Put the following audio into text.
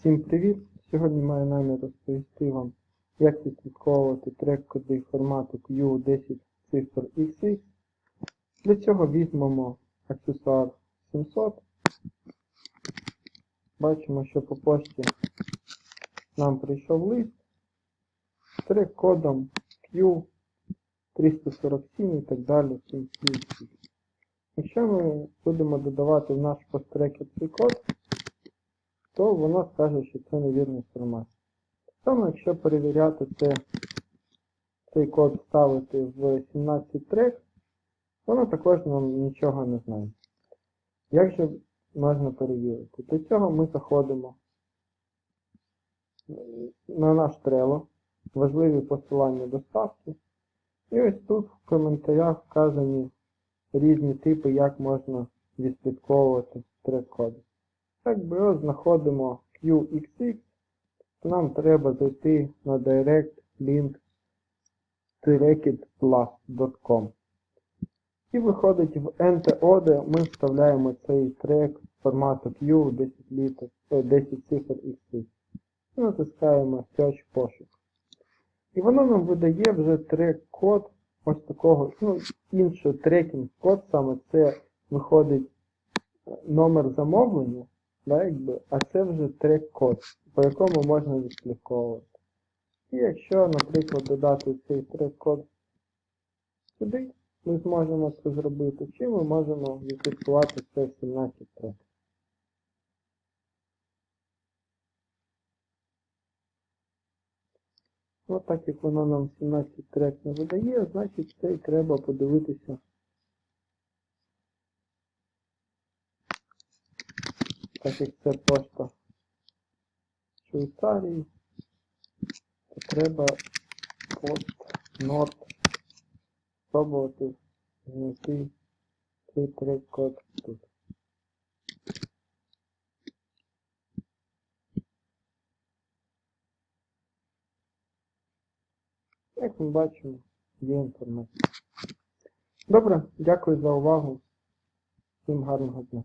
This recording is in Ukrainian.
Всім привіт! Сьогодні маю намір розповісти вам, як відслідковувати трек-коди формату Q10 цифр XX. Для цього візьмемо аксесуар 700. Бачимо, що по пошті нам прийшов лист з трек-кодом Q347 і так далі. Якщо ми будемо додавати в наш посттрекер цей код, то воно скаже, що це невірна інформація. Само, якщо перевіряти це, цей код ставити в 17 трек, воно також нам нічого не знає. Як же можна перевірити? Для цього ми заходимо на наш Trello, важливі посилання доставки. І ось тут в коментарях вказані різні типи, як можна відслідковувати трек-коди. Якби ось знаходимо QXX, то нам треба зайти на direct link trackitplus.com. І виходить в NTO, де ми вставляємо цей трек формату Q 10 літр, е, 10 цифр XX. І натискаємо Search пошук. І воно нам видає вже трек-код ось такого, ну, інший трекінг-код, саме це виходить е, номер замовлення, да, якби, а це вже трек-код, по якому можна відслідковувати. І якщо, наприклад, додати цей трек-код сюди, ми зможемо це зробити, чи ми можемо відслідкувати це 17 трек. Ну, так як воно нам 17 трек не видає, значить це і треба подивитися. Так як це пошта Швейцарії, то треба пост нот спробувати знайти цей трек-код тут. Як ми бачимо, є інформація. Добре, дякую за увагу. Всім гарного дня.